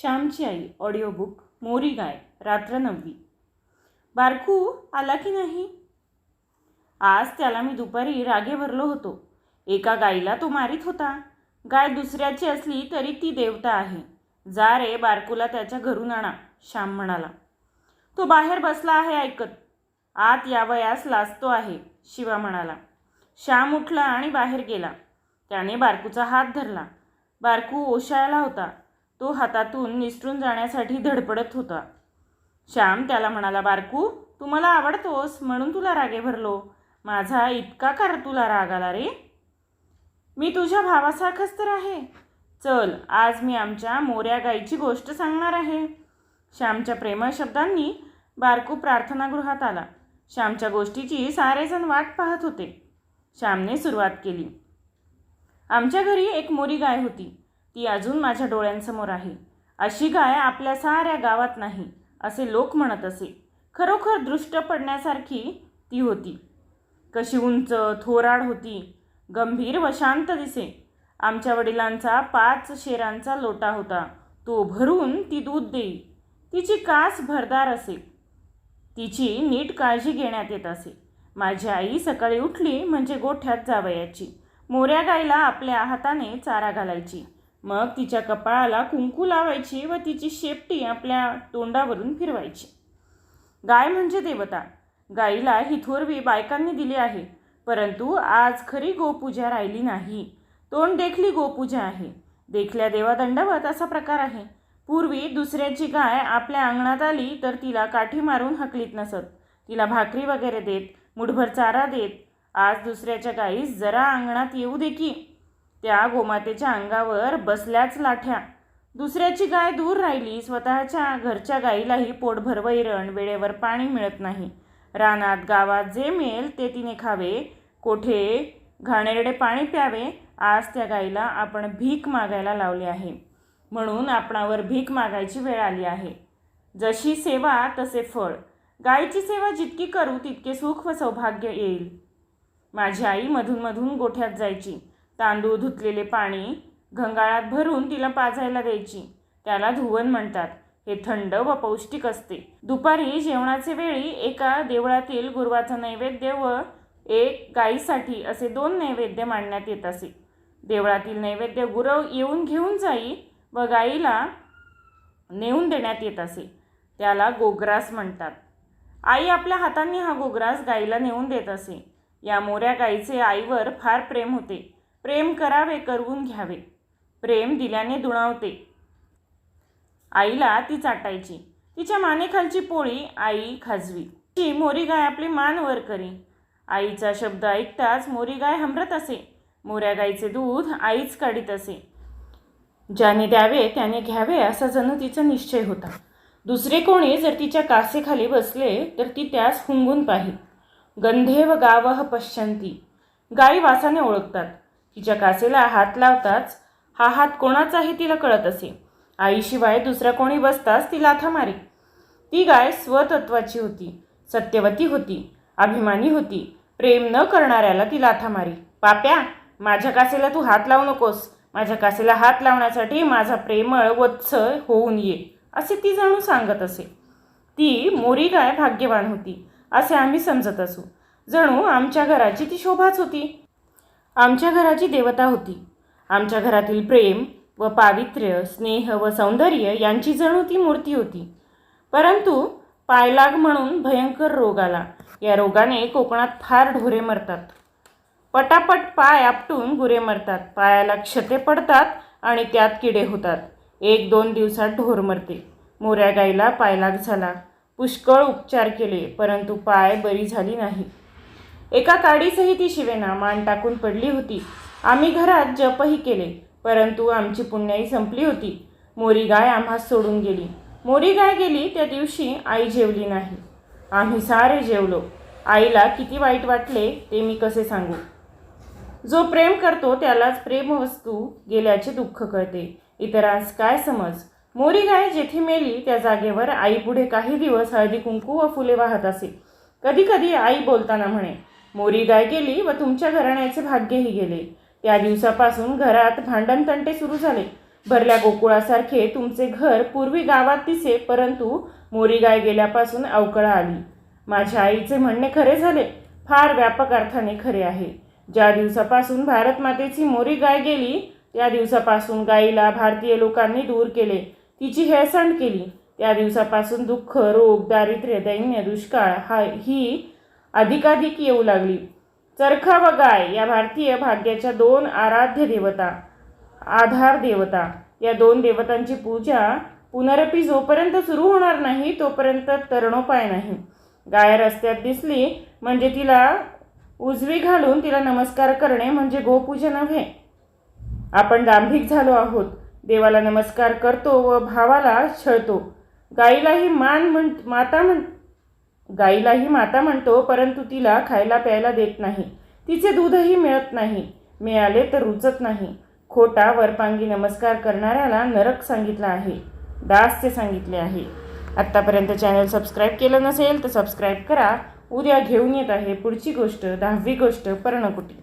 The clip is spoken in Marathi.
श्यामची आई ऑडिओबुक मोरी गाय रात्र नववी. बारकू आला की नाही? आज त्याला मी दुपारी रागे भरलो होतो. एका गाईला तो मारित होता. गाय दुसऱ्याची असली तरी ती देवता आहे. जा रे बारकूला त्याच्या घरून आणा श्याम म्हणाला. तो बाहेर बसला आहे ऐकत. आत यावयास लाजतो आहे शिवा म्हणाला. श्याम उठला आणि बाहेर गेला. त्याने बारकूचा हात धरला. बारकू ओशाळला होता. तो हातातून निसटून जाण्यासाठी धडपडत होता. श्याम त्याला म्हणाला बारकू तू मला आवडतोस म्हणून तुला रागे भरलो. माझा इतका कर तुला राग आला रे. मी तुझ्या भावासारखंच तर आहे. चल आज मी आमच्या मोऱ्या गाईची गोष्ट सांगणार आहे. श्यामच्या प्रेमळ शब्दांनी बारकू प्रार्थनागृहात आला. श्यामच्या गोष्टीची सारेजण वाट पाहत होते. श्यामने सुरुवात केली. आमच्या घरी एक मोरी गाय होती. ती अजून माझ्या डोळ्यांसमोर आहे. अशी गाय आपल्या साऱ्या गावात नाही असे लोक म्हणत असे. खरोखर दृष्ट पडण्यासारखी ती होती. कशी उंच थोराड होती. गंभीर व शांत दिसे. आमच्या वडिलांचा पाच शेरांचा लोटा होता. तो भरून ती दूध देई. तिची कास भरदार असे. तिची नीट काळजी घेण्यात येत असे. माझी आई सकाळी उठली म्हणजे गोठ्यात जावयाची. मोऱ्या गायला आपल्या हाताने चारा घालायची. मग तिच्या कपाळाला कुंकू लावायची व तिची शेपटी आपल्या तोंडावरून फिरवायची. गाय म्हणजे देवता. गाईला ही थोरवी बायकांनी दिली आहे. परंतु आज खरी गोपूजा राहिली नाही. तोंड देखली गोपूजा आहे. देखल्या देवादंडावत असा प्रकार आहे. पूर्वी दुसऱ्याची गाय आपल्या अंगणात आली तर तिला काठी मारून हकलीत नसत. तिला भाकरी वगैरे देत मुठभर चारा देत. आज दुसऱ्याच्या गाईस जरा अंगणात येऊ दे की त्या गोमातेच्या अंगावर बसल्याच लाठ्या. दुसऱ्याची गाय दूर राहिली स्वतःच्या घरच्या गाईलाही पोटभर वैरण वेळेवर पाणी मिळत नाही. रानात गावात जे मिळेल ते तिने खावे कोठे घाणेरडे पाणी प्यावे आज त्या गाईला आपण भीक मागायला लावले आहे. म्हणून आपणावर भीक मागायची वेळ आली आहे. जशी सेवा तसे फळ. गायीची सेवा जितकी करू तितके सुख व सौभाग्य येईल. माझी आई मधून मधून गोठ्यात जायची. तांदूळ धुतलेले पाणी घंगाळात भरून तिला पाजायला द्यायची. त्याला धुवन म्हणतात. हे थंड व पौष्टिक असते. दुपारी जेवणाचे वेळी एका देवळातील गुरुवाचा नैवेद्य व एक गाईसाठी असे दोन नैवेद्य मांडण्यात येत असे. देवळातील नैवेद्य गुरव येऊन घेऊन जाई व गाईला नेऊन देण्यात येत असे. त्याला गोग्रास म्हणतात. आई आपल्या हातांनी हा गोग्रास गाईला नेऊन देत असे. या मोऱ्या गाईचे आईवर फार प्रेम होते. प्रेम करावे करवून घ्यावे. प्रेम दिल्याने दुणावते. आईला ती चाटायची. तिच्या मानेखालची पोळी आई खाजवी. ती मोरी गाय आपली मान वर करी. आईचा शब्द ऐकताच मोरी गाय हमरत असे. मोऱ्या गाईचे दूध आईच काढीत असे. ज्याने द्यावे त्याने घ्यावे असा जणू तिचा निश्चय होता. दुसरे कोणी जर तिच्या कासेखाली बसले तर ती त्यास हुंगून पाहील. गंधे व गावह पश्चंती गाई वासाने ओळखतात. तिच्या कासेला हात लावताच हा हात कोणाचाही तिला कळत असे. आईशिवाय दुसरा कोणी बसताच ती लाथा मारी ती गाय स्वतत्वाची होती सत्यवती होती अभिमानी होती. प्रेम न करणाऱ्याला ती लाथा मारी पाप्या माझ्या कासेला तू हात लावू नकोस. माझ्या कासेला हात लावण्यासाठी माझा प्रेमळ वत्स होऊन ये असे ती जाणून सांगत असे. ती मोरी गाय भाग्यवान होती असे आम्ही समजत असू. जणू आमच्या घराची ती शोभाच होती. आमच्या घराची देवता होती. आमच्या घरातील प्रेम व पावित्र्य स्नेह व सौंदर्य यांची जणू ती मूर्ती होती. परंतु पायलाग म्हणून भयंकर रोग आला. या रोगाने कोकणात फार ढोरे मरतात. पटापट पाय आपटून गुरे मरतात. पायाला क्षते पडतात आणि त्यात किडे होतात. एक दोन दिवसात ढोर मरते. मोऱ्या गाईला पायलाग झाला. पुष्कळ उपचार केले परंतु पाय बरी झाली नाही. एका काडीसही ती शिवेना मान टाकून पडली होती. आम्ही घरात जपही केले परंतु आमची पुण्याई संपली होती. मोरी गाय आम्हास सोडून गेली. मोरी गाय गेली त्या दिवशी आई जेवली नाही. आम्ही सारे जेवलो. आईला किती वाईट वाटले ते मी कसे सांगू? जो प्रेम करतो त्यालाच प्रेमवस्तू गेल्याचे दुःख कळते. इतरांस काय समज? मोरी गाय जेथे मेली त्या जागेवर आई पुढे काही दिवस हळदी कुंकू व फुले वाहत असे. कधी कधी आई बोलताना म्हणे मोरी गाय गेली व तुमच्या घराण्याचे भाग्यही गेले. त्या दिवसापासून घरात भांडण तंटे सुरू झाले. भरल्या गोकुळासारखे तुमचे घर पूर्वी गावात दिसे परंतु मोरी गाय गेल्यापासून अवकळा आली. माझ्या आईचे म्हणणे खरे झाले. फार व्यापक अर्थाने खरे आहे. ज्या दिवसापासून भारतमातेची मोरी गाय गेली त्या दिवसापासून गायीला भारतीय लोकांनी दूर केले. तिची हेळसांड केली. त्या दिवसापासून दुःख रोग दारिद्र्य दैन्य दुष्काळ हा ही अधिकाधिक येऊ लागली. चरखा व गाय या भारतीय भाग्याच्या दोन आराध्य देवता आधार देवता. या दोन देवतांची पूजा पुनरपी जोपर्यंत सुरू होणार नाही तोपर्यंत तरणोपाय नाही. गाय रस्त्यात दिसली म्हणजे तिला उजवी घालून तिला नमस्कार करणे म्हणजे गोपूजा नव्हे. आपण दांभिक झालो आहोत. देवाला नमस्कार करतो व भावाला छळतो. गाईलाही मान म्हण माता म्हण गाईलाही माता म्हणतो परंतु तिला खायला प्यायला देत नाही. तिचे दूधही मिळत नाही. मिळाले तर रुचत नाही. खोटा वरपांगी नमस्कार करणाऱ्याला नरक सांगितला आहे. दासचे सांगितले आहे. आत्तापर्यंत चॅनल सबस्क्राईब केलं नसेल तर सबस्क्राईब करा. उद्या घेऊन येत आहे पुढची गोष्ट दहावी गोष्ट पर्णकुटी.